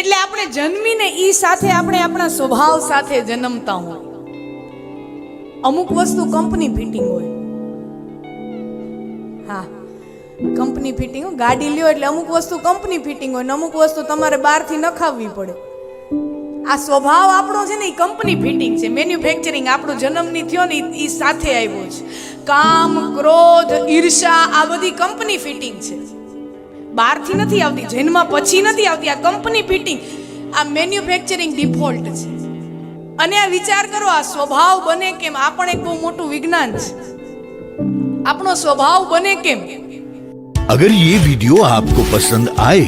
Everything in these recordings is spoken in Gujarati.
એટલે આપણે જન્મીને ઈ સાથે આપણે આપણા સ્વભાવ સાથે જન્મતા હોય. અમુક વસ્તુ કંપની ફિટિંગ હોય. હા, કંપની ફિટિંગ ગાડી લ્યો એટલે અમુક વસ્તુ કંપની ફિટિંગ હોય ને અમુક વસ્તુ તમારે બહારથી નખાવવી પડે. આ સ્વભાવ આપણો છે ને એ કંપની ફિટિંગ છે. મેન્યુફેક્ચરિંગ આપણો જન્મની થયો ને એ સાથે આવ્યો છે. કામ, ક્રોધ, ઈર્ષા આ બધી કંપની ફિટિંગ છે. બહારથી નથી આવતી જન્મ પછી નથી આવતી આ કંપની ફિટિંગ આ મેન્યુફેક્ચરિંગ ડિફોલ્ટ છે અને આ વિચાર કરો આ સ્વભાવ બને કેમ આ પણ એક બહુ મોટું વિજ્ઞાન છે આપણો સ્વભાવ બને કેમ अगर ये वीडियो आपको पसंद आए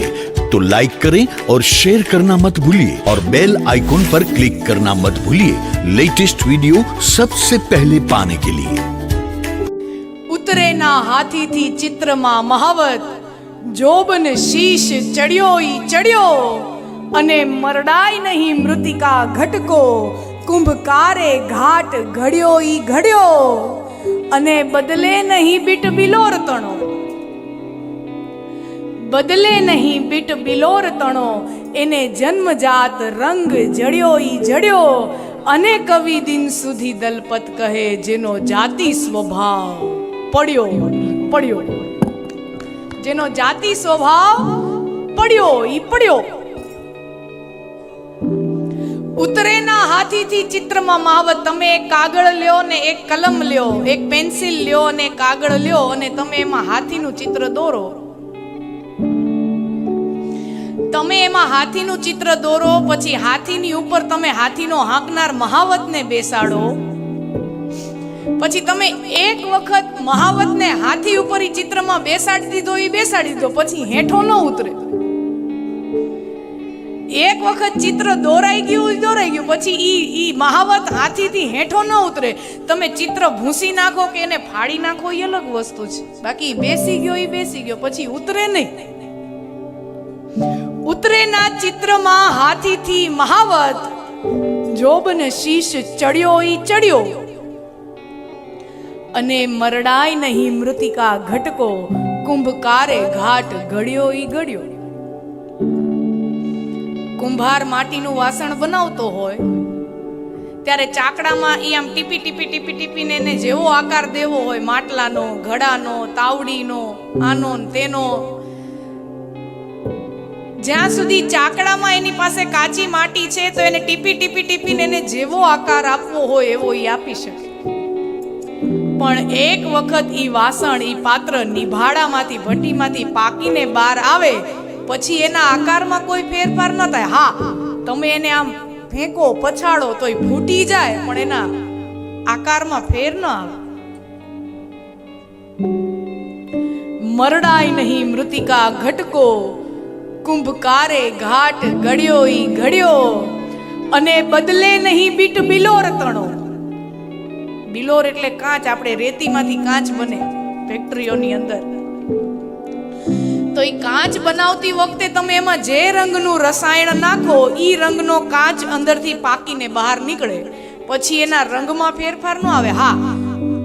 तो लाइक करें और शेयर करना मत भूलिए और बेल आइकॉन पर क्लिक करना मत भूलिए लेटेस्ट वीडियो सबसे पहले पाने के लिए ઉતરેના હાથીથી ચિત્રમાં મહાવત જોબન શીશ ચડ્યો ઈ ચડ્યો અને મરડાય નહીં મૃતિકા ઘટકો. કુંભકારે ઘાટ ઘડ્યો ઈ ઘડ્યો અને બદલે નહીં બીટ બિલોર તણો. બદલે નહીં બીટ બિલોર તણો, એને જન્મજાત રંગ જડ્યો ઈ જડ્યો. અને કવિ દિન સુધી દલપત કહે, જેનો જાતિ સ્વભાવ પડ્યો પડ્યો. જેનો જાતિ સ્વભાવ પડ્યો ઈ પડ્યો. ઉતરેના હાથીથી ચિત્રમાં મહાવત, તમે એક કાગળ લ્યો ને એક કલમ લ્યો, એક પેન્સિલ લ્યો અને કાગળ લ્યો અને તમે એમાં હાથીનું ચિત્ર દોરો. તમે એમાં હાથીનું ચિત્ર દોરો, પછી હાથીની ઉપર તમે હાથીનો હાંકનાર મહાવતને બેસાડો. પછી તમે એક વખત મહાવતને હાથી ઉપર ચિત્રમાં બેસાડી દીધો એ બેસાડી દીધો, પછી હેઠો ન ઉતરે. એક વખત ચિત્ર દોરાઈ ગયું દોરાઈ ગયું, પછી ઈ ઈ મહાવત હાથીથી હેઠો ન ઉતરે. તમે ચિત્ર ભૂંસી નાખો કે એને ફાડી નાખો એ અલગ વસ્તુ છે. બાકી બેસી ગયો એ બેસી ગયો, પછી ઉતરે નહીં. ઉતરેના ચિત્રમાં હાથીથી મહાવત, જોબને શીશ ચડ્યો, ઈ ચડ્યો. અને મરડાય નહીં મૃતિકા ઘટકો, કુંભકારે ઘાટ ઘડ્યો ઈ ઘડ્યો કુંભાર માટીનું વાસણ બનાવતો હોય, ત્યારે ચાકડામાં એ આમ ટીપી ટીપી ટીપી ટીપીને એને જેવો આકાર દેવો હોય, માટલાનો, ઘડાનો, તાવડીનો આનો તેનો. જ્યાં સુધી ચાકડામાં એની પાસે કાચી માટી છે, તો એને ટીપી ટીપી ટીપીને એને જેવો આકાર આપવો હોય એવો એ આપી શકે. પણ એક વખત ઈ વાસણ ઈ પાત્ર નિભાડામાંથી ભઠ્ઠીમાંથી પાકીને બહાર આવે, પછી એના આકારમાં કોઈ ફેરફાર ન થાય. હા, તમે એને આમ ફેંકો, પછાડો, તોય ફૂટી જાય, પણ એના આકારમાં ફેર ન આવે. મરડાય નહીં મૃતિકા ઘટકો, કુંભકારે ઘાટ ઘડ્યો ઈ ઘડ્યો, અને બદલે નહીં બીટ બિલો તણો બિલોર એટલે કાચ, આપણે રેતીમાંથી કાચ બને ફેક્ટરીઓની અંદર. તો એ કાચ બનાવતી વખતે તમે એમાં જે રંગનું રસાયણ નાખો એ રંગનો કાચ અંદરથી પાકીને બહાર નીકળે. પછી એના રંગમાં ફેરફાર ન આવે. હા,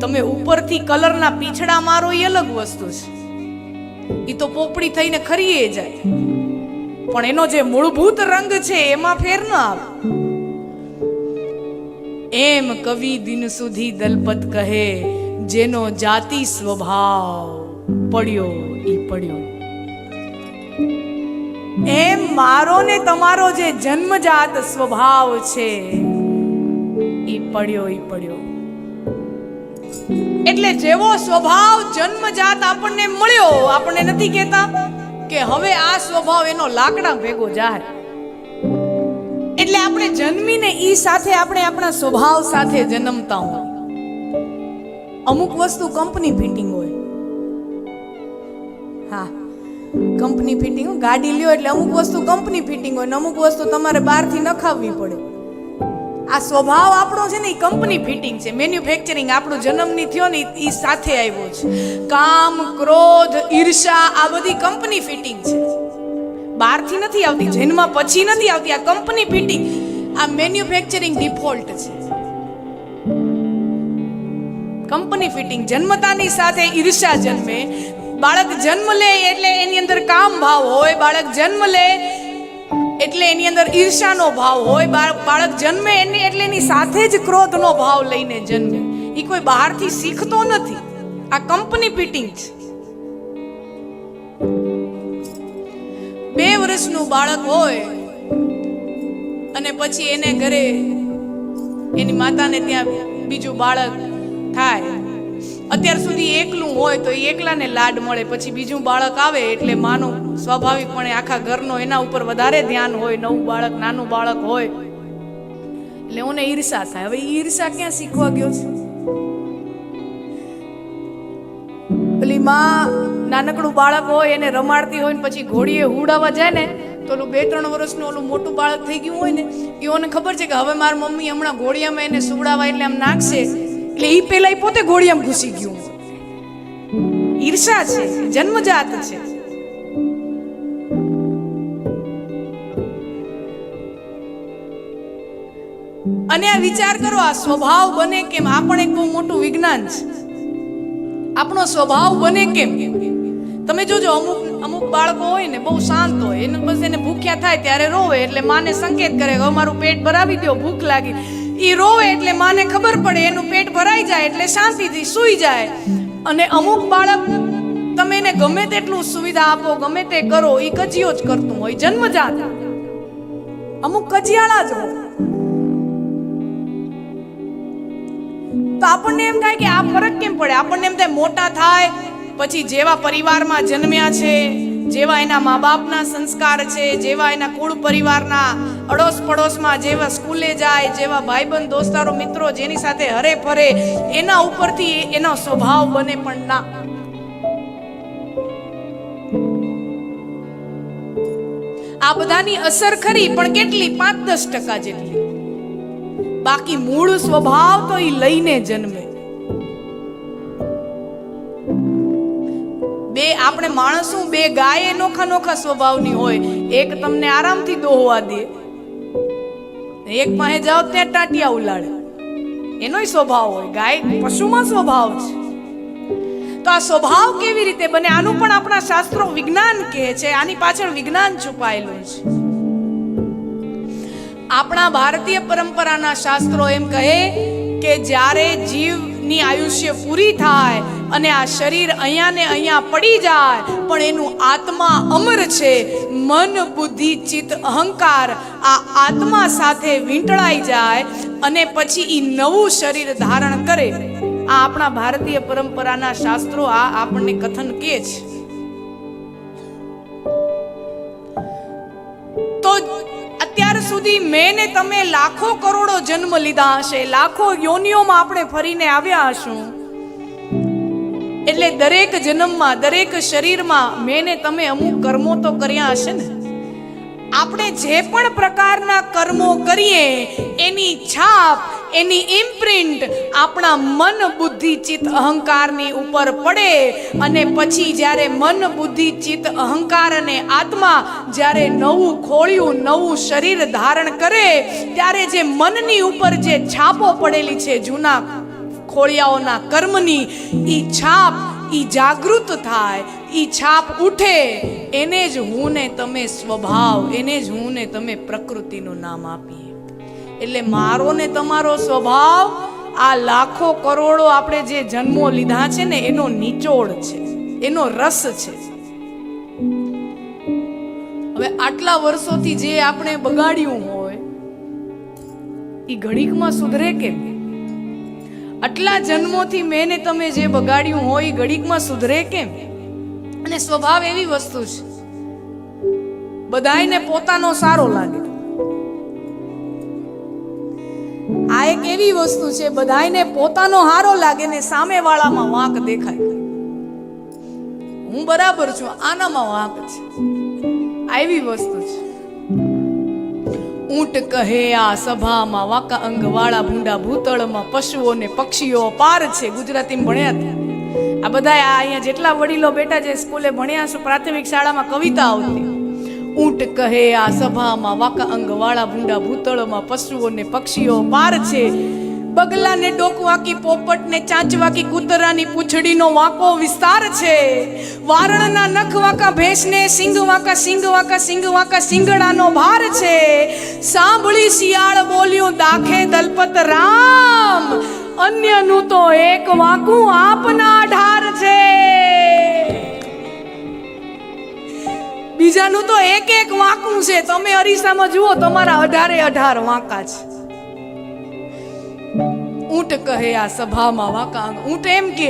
તમે ઉપરથી કલરના પીછડા મારો એ અલગ વસ્તુ છે. એ તો પોપડી થઈને ખરીએ જાય. પણ એનો જે મૂળભૂત રંગ છે, એમાં ફેર ન આવે. એમ કવિ દિન સુધી દલપત કહે, જેનો જાતિ સ્વભાવ પડ્યો ઈ પડ્યો. એમ મારો ને તમારો જે જન્મજાત સ્વભાવ છે, ઈ પડ્યો ઈ પડ્યો. એટલે જેવો સ્વભાવ જન્મજાત આપણને મળ્યો, આપણને નથી કહેતા કે હવે આ સ્વભાવ એનો લાકડા ભેગો જાય. એટલે આપણે જન્મીને ઈ સાથે આપણે આપણા સ્વભાવ સાથે જન્મતા હોય. અમુક વસ્તુ કંપની ફિટિંગ હોય. હા, કંપની ફિટિંગ ગાડી લ્યો એટલે અમુક વસ્તુ કંપની ફિટિંગ હોય ને અમુક વસ્તુ તમારે બહારથી નખાવવી પડે. આ સ્વભાવ આપણો છે ને એ કંપની ફિટિંગ છે. મેન્યુફેક્ચરિંગ આપણો જન્મની થયો ને એ સાથે આવ્યો છે. કામ, ક્રોધ, ઈર્ષા આ બધી કંપની ફિટિંગ છે. બહારથી નથી આવતી, જન્મ પછી નથી આવતી. આ કંપની ફિટિંગ આ મેન્યુફેક્ચરિંગ ડિફોલ્ટ છે. કંપની ફિટિંગ જન્મતાની સાથે ઈર્ષા જન્મે. બાળક જન્મ લે એટલે એની અંદર કામ ભાવ હોય. બાળક જન્મ લે એટલે એની અંદર ઈર્ષાનો ભાવ હોય. બાળક જન્મે એની, એટલે એની સાથે જ ક્રોધનો ભાવ લઈને જન્મે. એ કોઈ બહારથી શીખતો નથી. આ કંપની ફિટિંગ છે. વર્ષનું બાળક હોય અને પછી એને ઘરે એની માતાને ત્યાં બીજું બાળક થાય. અત્યાર સુધી એકલું હોય તો એકલાને લાડ મળે, પછી બીજું બાળક આવે એટલે માનું સ્વાભાવિકપણે આખા ઘરનો એના ઉપર વધારે ધ્યાન હોય, નવું બાળક, નાનું બાળક હોય. એટલે ઓને ઈર્ષા થાય. હવે ઈર્ષા ક્યાં શીખવા ગયો છે? પેલી માં નાનકડું બાળક હોય, એને રમાડતી હોય ને પછી ઘોડીએ હુડાવા જાય ને, તો ઓલું બે ત્રણ વર્ષનું ઓલું મોટું બાળક થઈ ગયું હોય ને એઓને ખબર છે કે હવે મારી મમ્મી હમણાં ઘોડિયામાં એને સુવડાવા એટલે આમ નાખશે. એટલે એ પેલા પોતે ઘોડિયામાં ઘૂસી ગયું. ઈર્ષા છે, જન્મજાત છે. અને આ વિચાર કરો, આ સ્વભાવ બને કેમ? આ પણ એક બહુ મોટું વિજ્ઞાન છે. આપણો સ્વભાવ બને કેમ? તમે જોજો, અમુક અમુક બાળકો હોય ને, બહુ શાંત હોય, એને બસ એને ભૂખ્યા થાય ત્યારે રોવે, એટલે માને સંકેત કરે કે અમારું પેટ ભરાવી દો ભૂખ લાગી. ઈ રોવે એટલે માને ખબર પડે, એનું પેટ ભરાઈ જાય એટલે શાંતિથી સૂઈ જાય. અને અમુક બાળક તમે એને ગમે તેટલું સુવિધા આપો, ગમે તે કરો, ઈ કજિયો જ કરતું હોય, જન્મજાત. અમુક કજિયાળા જ હોય. આપણને એમ થાય કે આ ફરક કેમ પડે? આપણને એમ થાય મોટા થાય, પછી જેવા પરિવારમાં જન્મ્યા છે, જેવા એના મા બાપના સંસ્કાર છે, જેવા એના કુળ પરિવારના અડોશ પડોશમાં જેવા સ્કૂલે જાય, જેવા ભાઈબંધ, દોસ્તારો, મિત્રો જેની સાથે હરે ફરે એના ઉપરથી એનો સ્વભાવ બને પણ ના. આ બધાની અસર ખરી, પણ કેટલી? પાંચ દસ ટકા જેટલી. બાકી મૂળ સ્વભાવ તો એ લઈને જન્મે. બે આપણે માણસો, બે ગાય નોખા નોખા સ્વભાવની હોય. એક તમને આરામથી દોહવા દે. એક પાસે જાઓ ત્યાં ટાટિયા ઉલાડે એનોય સ્વભાવ હોય. ગાય પશુમાં સ્વભાવ છે. તો આ સ્વભાવ કેવી રીતે બને? આનું પણ આપણા શાસ્ત્રો વિજ્ઞાન કહે છે. આની પાછળ વિજ્ઞાન છુપાયેલું છે. આપણા ભારતીય પરંપરાના શાસ્ત્રો એમ કહે કે જ્યારે જીવની આયુષ્ય પૂરી થાય અને આ શરીર અહીંયા ને અહીંયા પડી જાય, પણ એનું આત્મા અમર છે, મન, બુદ્ધિ, ચિત્ત, અહંકાર આ આત્મા સાથે વીંટળાઈ જાય અને પછી એ નવું શરીર ધારણ કરે. આ આપણા ભારતીય પરંપરાના શાસ્ત્રો આ આપણને કથન કે છે. સુધી મેં ને તમે લાખો કરોડો જન્મ લીધા હશે. લાખો યોનિઓમાં આપણે ફરીને આવ્યા હશું. એટલે દરેક જન્મમાં, દરેક શરીરમાં મેં તમે અમુક કર્મો તો કર્યા હશે ને? આપણે જે પણ પ્રકારના કર્મો કરીએ, એની છાપ એની ઇમ્પ્રિન્ટ આપણા મન બુદ્ધિ ચિત્ત અહંકારની ઉપર પડે અને પછી જ્યારે મન બુદ્ધિ ચિત્ત અહંકાર અને આત્મા જ્યારે નવું ખોળ્યું, નવું શરીર ધારણ કરે, ત્યારે જે મનની ઉપર જે છાપો પડેલી છે જૂના ખોળિયાઓના કર્મની એ છાપ એ જાગૃત થાય એ છાપ ઉઠે. એને જ હું ને તમે સ્વભાવ, એને જ હું ને તમે પ્રકૃતિનું નામ આપીએ. એટલે મારો ને તમારો સ્વભાવ આ લાખો કરોડો આપણે જે જન્મો લીધા છે ને, એનો નિચોડ છે, એનો રસ છે. હવે આટલા વર્ષોથી જે આપણે બગાડ્યું હોય એ ઘડીકમાં સુધરે કેમ? આટલા જન્મોથી મેં ને તમે જે બગાડ્યું હોય એ ઘડીકમાં સુધરે કેમ? અને સ્વભાવ એવી વસ્તુ છે. બધાયને પોતાનો સારો લાગે. આ એક એવી વસ્તુ છે, બધાયને પોતાનો હારો લાગે ને સામેવાળામાં વાંક દેખાય. હું બરાબર છું, આનામાં વાંક છે. આ એવી વસ્તુ છે. ઊંટ કહે, આ સભામાં વાંકા અંગવાળા ભૂંડા ભૂતળમાં પશુઓ ને પક્ષીઓ પાર છે, ગુજરાતીમાં ભણ્યા હતા આ બધા અહીંયા જેટલા વડીલો બેઠા છે, સ્કૂલે ભણ્યા છું, પ્રાથમિક શાળામાં કવિતા આવતી. ઊંટ કહે, આ સભામાં વાંકા અંગવાળા ભૂંડા ભૂતળોમાં પશુઓ ને પક્ષીઓ પાર છે. બગલાને ડોકવાકી, પોપટને ચાંચવાકી, કૂતરાની પૂંછડીનો વાંકો વિસ્તાર છે. વારણના નખ વાંકા ભેંસને સિંગવાકા વાંકા સિંગવાકા સિંગ વાંકા સિંગડાનો ભાર છે. સાંભળી શિયાળ બોલ્યું, દાખે દલપત રામ, અન્યનું તો એક વાંકું આપના ઢાર છે. બીજાનું તો એક એક વાંકું છે. તમે અરીસામાં જુઓ, તમારા અઢારે અઢાર વાંકા છે. ઊંટ કહે આ સભામાં વાંકા. ઊંટ એમ કે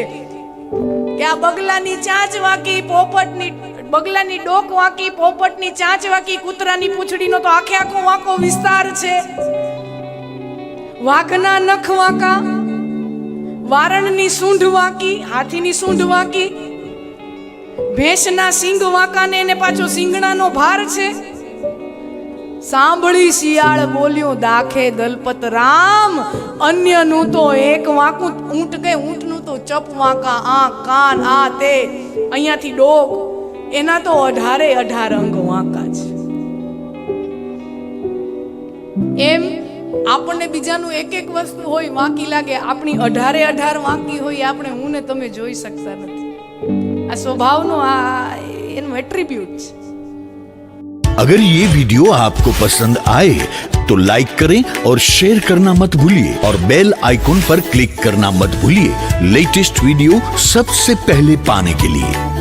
કે આ બગલાની ચાંચ વાકી, પોપટની, બગલાની ડોક વાકી, પોપટની ચાંચ વાકી, કૂતરાની પૂંછડીનો તો આખે આખો વાંકો વિસ્તાર છે. વાઘના નખ વાંકા, વારણની સૂંઢ વાંકી, હાથીની સૂંઢ વાંકી ભેંસના સિંગ વાંકાને એને પાછો સિંગડાનો ભાર છે. સાંભળી શિયાળ બોલ્યો, દાખે દલપત રામ, અન્યનું તો એક વાંકું ઊંટ કે ઊંટનું તો ચપ વાંકા, આ કાન, આ તે. અહીંયાથી ડોક, એના તો અઢારે અઢાર અંગ વાંકા છે. એમ આપણને બીજાનું એક એક વસ્તુ હોય, વાંકી લાગે. આપણી અઢારે અઢાર વાંકી હોય, આપણે હું ને તમે જોઈ શકતા નથી. આ સ્વભાવનો આ એનું એટ્રીબ્યુટ છે अगर ये वीडियो आपको पसंद आए तो लाइक करें और शेयर करना मत भूलिए और बेल आइकॉन पर क्लिक करना मत भूलिए लेटेस्ट वीडियो सबसे पहले पाने के लिए